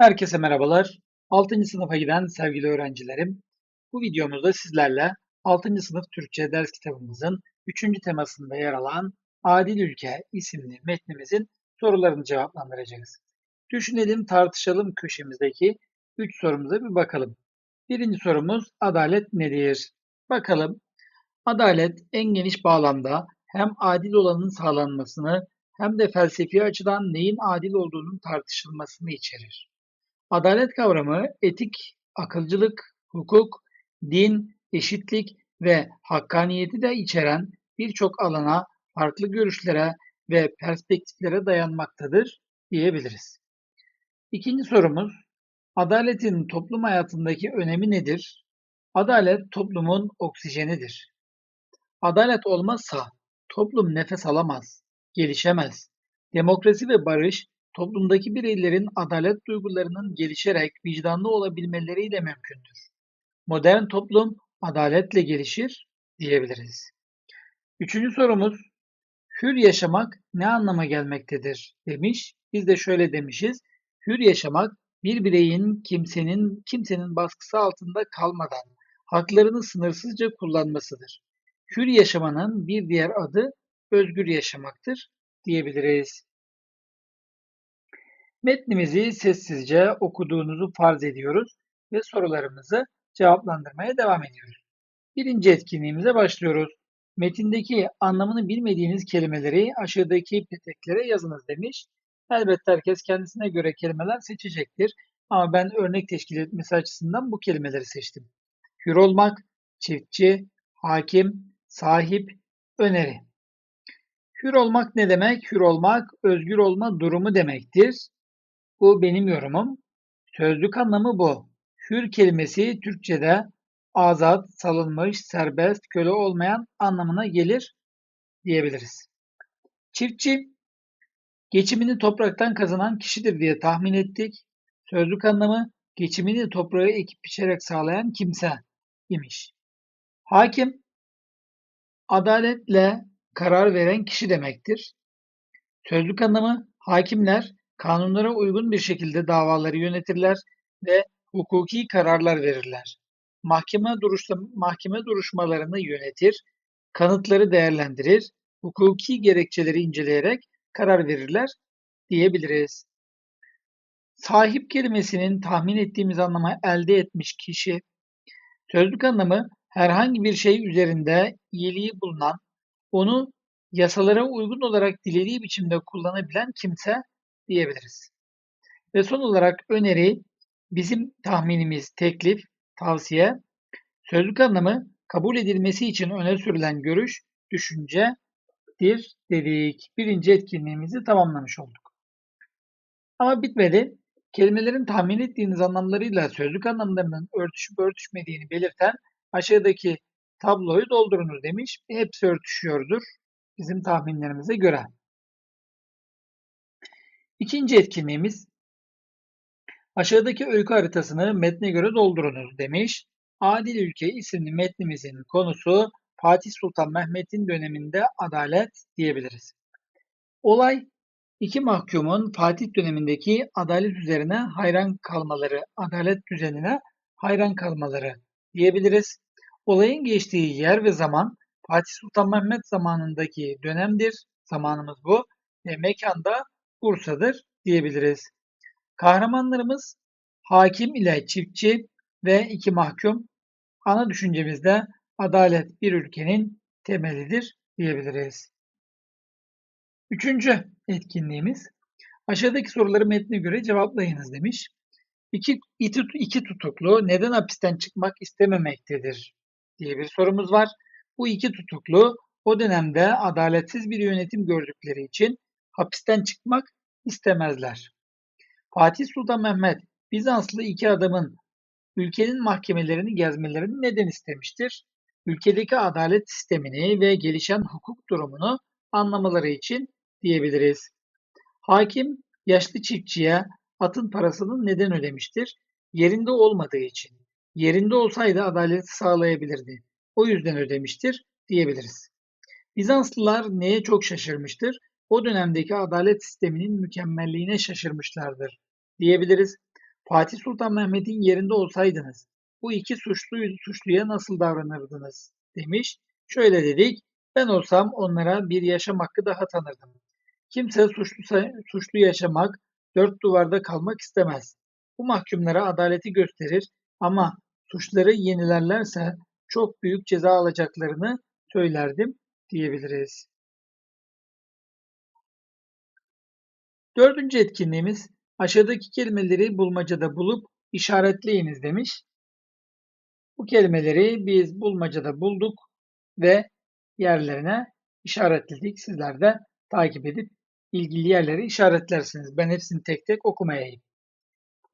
Herkese merhabalar. 6. sınıfa giden sevgili öğrencilerim. Bu videomuzda sizlerle 6. sınıf Türkçe ders kitabımızın 3. temasında yer alan Adil Ülke isimli metnimizin sorularını cevaplandıracağız. Düşünelim, tartışalım köşemizdeki 3 sorumuza bir bakalım. Birinci sorumuz adalet nedir? Bakalım. Adalet en geniş bağlamda hem adil olanın sağlanmasını hem de felsefi açıdan neyin adil olduğunun tartışılmasını içerir. Adalet kavramı etik, akılcılık, hukuk, din, eşitlik ve hakkaniyeti de içeren birçok alana, farklı görüşlere ve perspektiflere dayanmaktadır diyebiliriz. İkinci sorumuz, adaletin toplum hayatındaki önemi nedir? Adalet toplumun oksijenidir. Adalet olmazsa toplum nefes alamaz, gelişemez. Demokrasi ve barış toplumdaki bireylerin adalet duygularının gelişerek vicdanlı olabilmeleriyle mümkündür. Modern toplum adaletle gelişir diyebiliriz. Üçüncü sorumuz, hür yaşamak ne anlama gelmektedir demiş. Biz de şöyle demişiz, hür yaşamak bir bireyin kimsenin kimsenin baskısı altında kalmadan haklarını sınırsızca kullanmasıdır. Hür yaşamanın bir diğer adı özgür yaşamaktır diyebiliriz. Metnimizi sessizce okuduğunuzu farz ediyoruz ve sorularımızı cevaplandırmaya devam ediyoruz. Birinci etkinliğimize başlıyoruz. Metindeki anlamını bilmediğiniz kelimeleri aşağıdaki peteklere yazınız demiş. Elbette herkes kendisine göre kelimeler seçecektir. Ama ben örnek teşkil etmesi açısından bu kelimeleri seçtim. Hür olmak, çiftçi, hakim, sahip, öneri. Hür olmak ne demek? Hür olmak, özgür olma durumu demektir. Bu benim yorumum. Sözlük anlamı bu. Hür kelimesi Türkçe'de azat, salınmış, serbest, köle olmayan anlamına gelir diyebiliriz. Çiftçi, geçimini topraktan kazanan kişidir diye tahmin ettik. Sözlük anlamı geçimini toprağı ekip biçerek sağlayan kimse imiş. Hakim, adaletle karar veren kişi demektir. Sözlük anlamı hakimler kanunlara uygun bir şekilde davaları yönetirler ve hukuki kararlar verirler. Mahkeme, duruşta, mahkeme duruşmalarını yönetir, kanıtları değerlendirir, hukuki gerekçeleri inceleyerek karar verirler diyebiliriz. Sahip kelimesinin tahmin ettiğimiz anlamı elde etmiş kişi, sözlük anlamı herhangi bir şey üzerinde iyiliği bulunan, onu yasalara uygun olarak dilediği biçimde kullanabilen kimse diyebiliriz. Ve son olarak öneri, bizim tahminimiz teklif, tavsiye, sözlük anlamı kabul edilmesi için öne sürülen görüş, düşüncedir dedik. Birinci etkinliğimizi tamamlamış olduk. Ama bitmedi. Kelimelerin tahmin ettiğiniz anlamlarıyla sözlük anlamlarının örtüşüp örtüşmediğini belirten aşağıdaki tabloyu doldurunuz demiş. Hepsi örtüşüyordur bizim tahminlerimize göre. İkinci etkinliğimiz aşağıdaki öykü haritasını metne göre doldurunuz demiş. Adil Ülke isimli metnimizin konusu Fatih Sultan Mehmet'in döneminde adalet diyebiliriz. Olay iki mahkumun Fatih dönemindeki adalet üzerine hayran kalmaları, adalet düzenine hayran kalmaları diyebiliriz. Olayın geçtiği yer ve zaman Fatih Sultan Mehmet zamanındaki dönemdir. Zamanımız bu. Ve mekanda Bursa'dır diyebiliriz. Kahramanlarımız hakim ile çiftçi ve iki mahkum. Ana düşüncemizde adalet bir ülkenin temelidir diyebiliriz. Üçüncü etkinliğimiz aşağıdaki soruları metne göre cevaplayınız demiş. İki, iki, iki tutuklu neden hapisten çıkmak istememektedir diye bir sorumuz var. Bu iki tutuklu o dönemde adaletsiz bir yönetim gördükleri için hapisten çıkmak istemezler. Fatih Sultan Mehmet Bizanslı iki adamın ülkenin mahkemelerini gezmelerini neden istemiştir? Ülkedeki adalet sistemini ve gelişen hukuk durumunu anlamaları için diyebiliriz. Hakim yaşlı çiftçiye atın parasını neden ödemiştir? Yerinde olmadığı için. Yerinde olsaydı adaleti sağlayabilirdi. O yüzden ödemiştir diyebiliriz. Bizanslılar neye çok şaşırmıştır? O dönemdeki adalet sisteminin mükemmelliğine şaşırmışlardır diyebiliriz. Fatih Sultan Mehmet'in yerinde olsaydınız bu iki suçluyu suçluya nasıl davranırdınız demiş. Şöyle dedik. Ben olsam onlara bir yaşam hakkı daha tanırdım. Kimse suçlu, suçlu yaşamak, dört duvarda kalmak istemez. Bu mahkumlara adaleti gösterir ama suçları yenilerlerse çok büyük ceza alacaklarını söylerdim diyebiliriz. Dördüncü etkinliğimiz aşağıdaki kelimeleri bulmacada bulup işaretleyiniz demiş. Bu kelimeleri biz bulmacada bulduk ve yerlerine işaretledik. Sizler de takip edip ilgili yerleri işaretlersiniz. Ben hepsini tek tek okumayayım.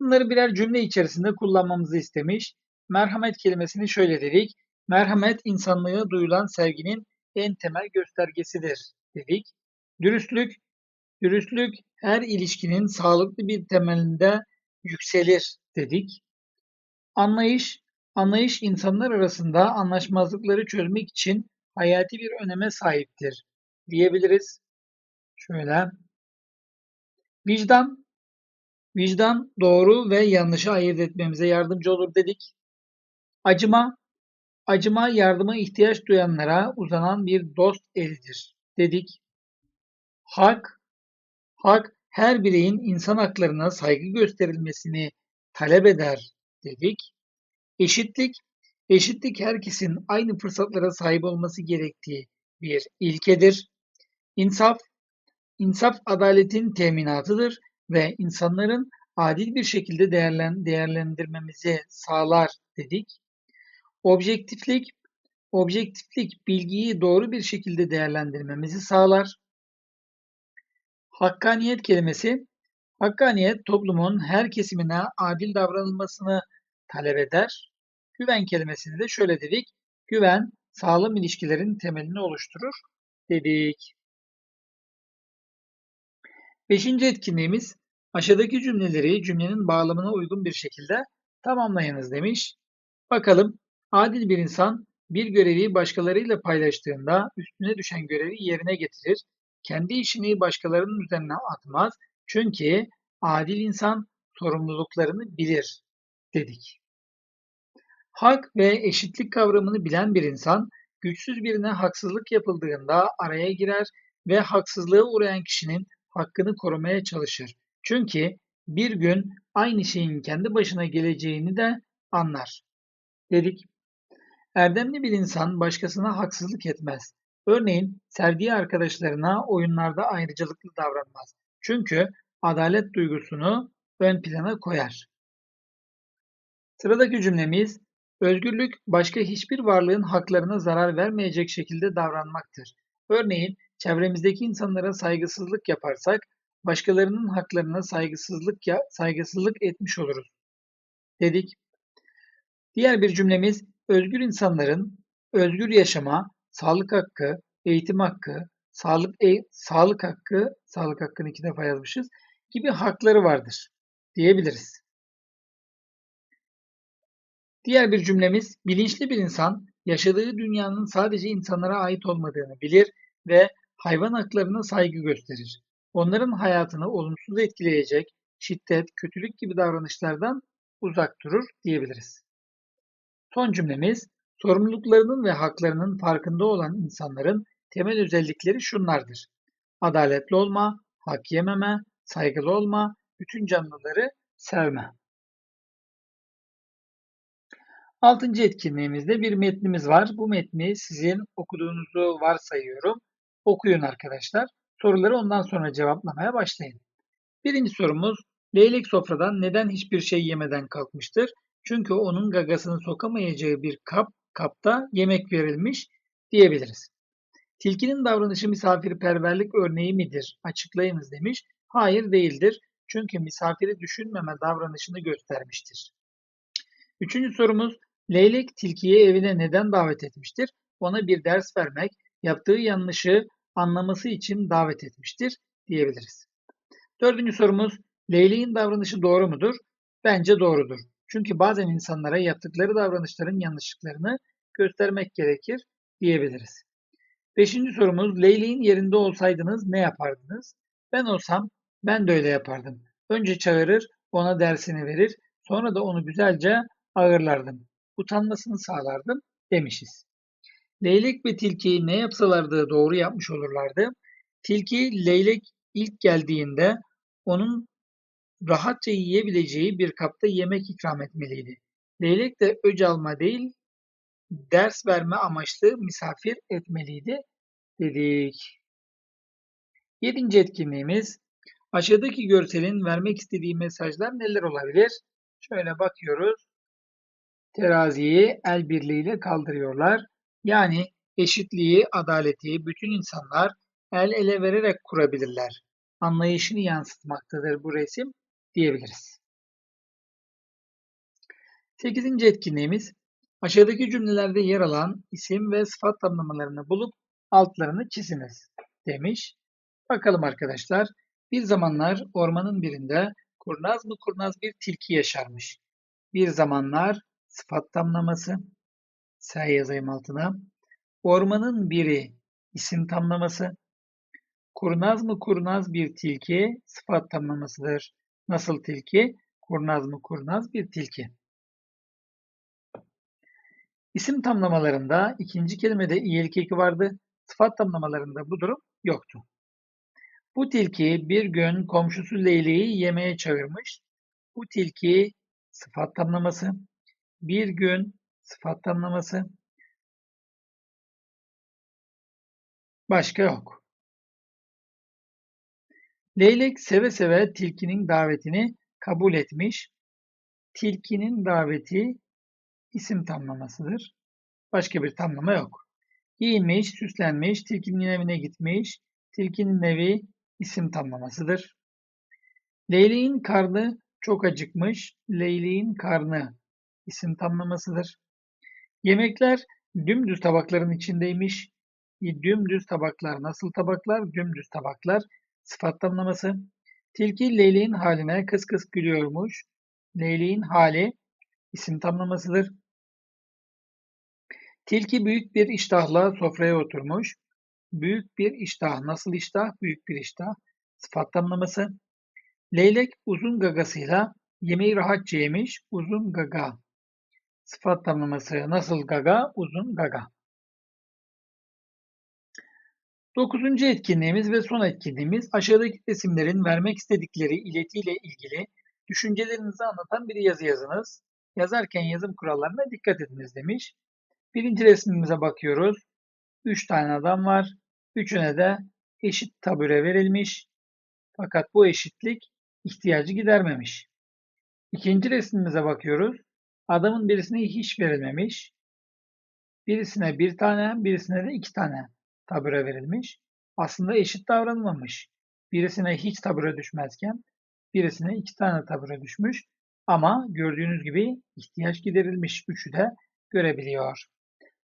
Bunları birer cümle içerisinde kullanmamızı istemiş. Merhamet kelimesini şöyle dedik. Merhamet insanlığa duyulan sevginin en temel göstergesidir dedik. Dürüstlük, dürüstlük her ilişkinin sağlıklı bir temelinde yükselir dedik. Anlayış, anlayış insanlar arasında anlaşmazlıkları çözmek için hayati bir öneme sahiptir diyebiliriz. Şöyle. Vicdan, vicdan doğru ve yanlışı ayırt etmemize yardımcı olur dedik. Acıma, acıma yardıma ihtiyaç duyanlara uzanan bir dost elidir dedik. Hak, hak her bireyin insan haklarına saygı gösterilmesini talep eder dedik. Eşitlik, eşitlik herkesin aynı fırsatlara sahip olması gerektiği bir ilkedir. İnsaf, insaf adaletin teminatıdır ve insanların adil bir şekilde değerlen, değerlendirmemizi sağlar dedik. Objektiflik, objektiflik bilgiyi doğru bir şekilde değerlendirmemizi sağlar. Hakkaniyet kelimesi, hakkaniyet toplumun her kesimine adil davranılmasını talep eder. Güven kelimesini de şöyle dedik. Güven, sağlam ilişkilerin temelini oluşturur dedik. Beşinci etkinliğimiz aşağıdaki cümleleri cümlenin bağlamına uygun bir şekilde tamamlayınız demiş. Bakalım adil bir insan bir görevi başkalarıyla paylaştığında üstüne düşen görevi yerine getirir. Kendi işini başkalarının üzerine atmaz. Çünkü adil insan sorumluluklarını bilir dedik. Hak ve eşitlik kavramını bilen bir insan güçsüz birine haksızlık yapıldığında araya girer ve haksızlığa uğrayan kişinin hakkını korumaya çalışır. Çünkü bir gün aynı şeyin kendi başına geleceğini de anlar. Dedik. Erdemli bir insan başkasına haksızlık etmez. Örneğin sevdiği arkadaşlarına oyunlarda ayrıcalıklı davranmaz. Çünkü adalet duygusunu ön plana koyar. Sıradaki cümlemiz Özgürlük başka hiçbir varlığın haklarına zarar vermeyecek şekilde davranmaktır. Örneğin çevremizdeki insanlara saygısızlık yaparsak başkalarının haklarına saygısızlık ya saygısızlık etmiş oluruz. Dedik. Diğer bir cümlemiz özgür insanların özgür yaşama, sağlık hakkı, eğitim hakkı, sağlık e sağlık hakkı, sağlık hakkını iki defa yazmışız gibi hakları vardır diyebiliriz. Diğer bir cümlemiz, bilinçli bir insan yaşadığı dünyanın sadece insanlara ait olmadığını bilir ve hayvan haklarına saygı gösterir. Onların hayatını olumsuz etkileyecek şiddet, kötülük gibi davranışlardan uzak durur diyebiliriz. Son cümlemiz, sorumluluklarının ve haklarının farkında olan insanların temel özellikleri şunlardır. Adaletli olma, hak yememe, saygılı olma, bütün canlıları sevme. Altıncı etkinliğimizde bir metnimiz var. Bu metni sizin okuduğunuzu varsayıyorum. Okuyun arkadaşlar. Soruları ondan sonra cevaplamaya başlayın. Birinci sorumuz Leylek sofradan neden hiçbir şey yemeden kalkmıştır? Çünkü onun gagasını sokamayacağı bir kap, kapta yemek verilmiş diyebiliriz. Tilkinin davranışı misafirperverlik örneği midir? Açıklayınız demiş. Hayır değildir. Çünkü misafiri düşünmeme davranışını göstermiştir. Üçüncü sorumuz Leylek tilkiyi evine neden davet etmiştir? Ona bir ders vermek, yaptığı yanlışı anlaması için davet etmiştir diyebiliriz. Dördüncü sorumuz, Leyleğin davranışı doğru mudur? Bence doğrudur. Çünkü bazen insanlara yaptıkları davranışların yanlışlıklarını göstermek gerekir diyebiliriz. Beşinci sorumuz, Leyleğin yerinde olsaydınız ne yapardınız? Ben olsam ben de öyle yapardım. Önce çağırır, ona dersini verir, Sonra da onu güzelce ağırlardım. Utanmasını sağlardım demişiz. Leylek ve tilki ne yapsalardı doğru yapmış olurlardı. Tilki leylek ilk geldiğinde onun rahatça yiyebileceği bir kapta yemek ikram etmeliydi. Leylek de öc alma değil, ders verme amaçlı misafir etmeliydi dedik. Yedinci etkinliğimiz aşağıdaki görselin vermek istediği mesajlar neler olabilir? Şöyle bakıyoruz. Teraziyi el birliğiyle kaldırıyorlar. Yani eşitliği, adaleti bütün insanlar el ele vererek kurabilirler. Anlayışını yansıtmaktadır bu resim diyebiliriz. Sekizinci etkinliğimiz aşağıdaki cümlelerde yer alan isim ve sıfat tanımlamalarını bulup altlarını çiziniz demiş. Bakalım arkadaşlar. Bir zamanlar ormanın birinde kurnaz mı kurnaz bir tilki yaşarmış. Bir zamanlar sıfat tamlaması. S yazayım altına. Ormanın biri isim tamlaması. Kurnaz mı kurnaz bir tilki sıfat tamlamasıdır. Nasıl tilki? Kurnaz mı kurnaz bir tilki. İsim tamlamalarında ikinci kelimede iyilik eki vardı. Sıfat tamlamalarında bu durum yoktu. Bu tilki bir gün komşusu Leyli'yi yemeğe çağırmış. Bu tilki sıfat tamlaması. Bir gün sıfat tamlaması. Başka yok. Leylek seve seve tilkinin davetini kabul etmiş. Tilkinin daveti isim tamlamasıdır. Başka bir tamlama yok. Giyinmiş, süslenmiş, tilkinin evine gitmiş. Tilkinin evi isim tamlamasıdır. Leyleğin karnı çok acıkmış. Leyleğin karnı isim tamlamasıdır. Yemekler dümdüz tabakların içindeymiş. Dümdüz tabaklar nasıl tabaklar? Dümdüz tabaklar sıfat tamlaması. Tilki leyleğin haline kıs kıs gülüyormuş. Leyleğin hali isim tamlamasıdır. Tilki büyük bir iştahla sofraya oturmuş. Büyük bir iştah. Nasıl iştah? Büyük bir iştah. Sıfat tamlaması. Leylek uzun gagasıyla yemeği rahatça yemiş. Uzun gaga. Sıfat tamlaması. Nasıl gaga? Uzun gaga. Dokuzuncu etkinliğimiz ve son etkinliğimiz aşağıdaki resimlerin vermek istedikleri iletiyle ilgili düşüncelerinizi anlatan bir yazı yazınız. Yazarken yazım kurallarına dikkat ediniz demiş. Birinci resmimize bakıyoruz. Üç tane adam var. Üçüne de eşit tabure verilmiş. Fakat bu eşitlik ihtiyacı gidermemiş. İkinci resmimize bakıyoruz. Adamın birisine hiç verilmemiş. Birisine bir tane, birisine de iki tane tabure verilmiş. Aslında eşit davranılmamış. Birisine hiç tabure düşmezken birisine iki tane tabure düşmüş. Ama gördüğünüz gibi ihtiyaç giderilmiş. Üçü de görebiliyor.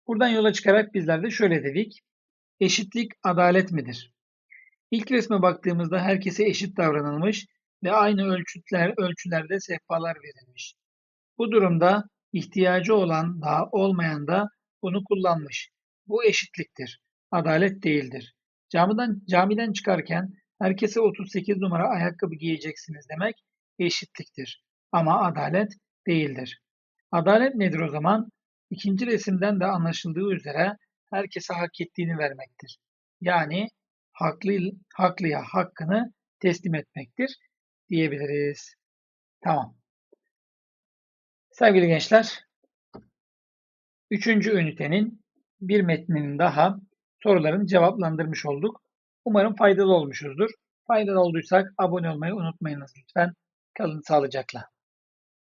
Buradan yola çıkarak bizler de şöyle dedik. Eşitlik adalet midir? İlk resme baktığımızda herkese eşit davranılmış ve aynı ölçütler, ölçülerde sehpalar verilmiş. Bu durumda ihtiyacı olan da olmayan da bunu kullanmış. Bu eşitliktir. Adalet değildir. Camiden, camiden çıkarken herkese 38 numara ayakkabı giyeceksiniz demek eşitliktir. Ama adalet değildir. Adalet nedir o zaman? İkinci resimden de anlaşıldığı üzere herkese hak ettiğini vermektir. Yani haklı, haklıya hakkını teslim etmektir diyebiliriz. Tamam. Sevgili gençler, üçüncü ünitenin bir metninin daha sorularını cevaplandırmış olduk. Umarım faydalı olmuşuzdur. Faydalı olduysak abone olmayı unutmayınız lütfen. Kalın sağlıcakla.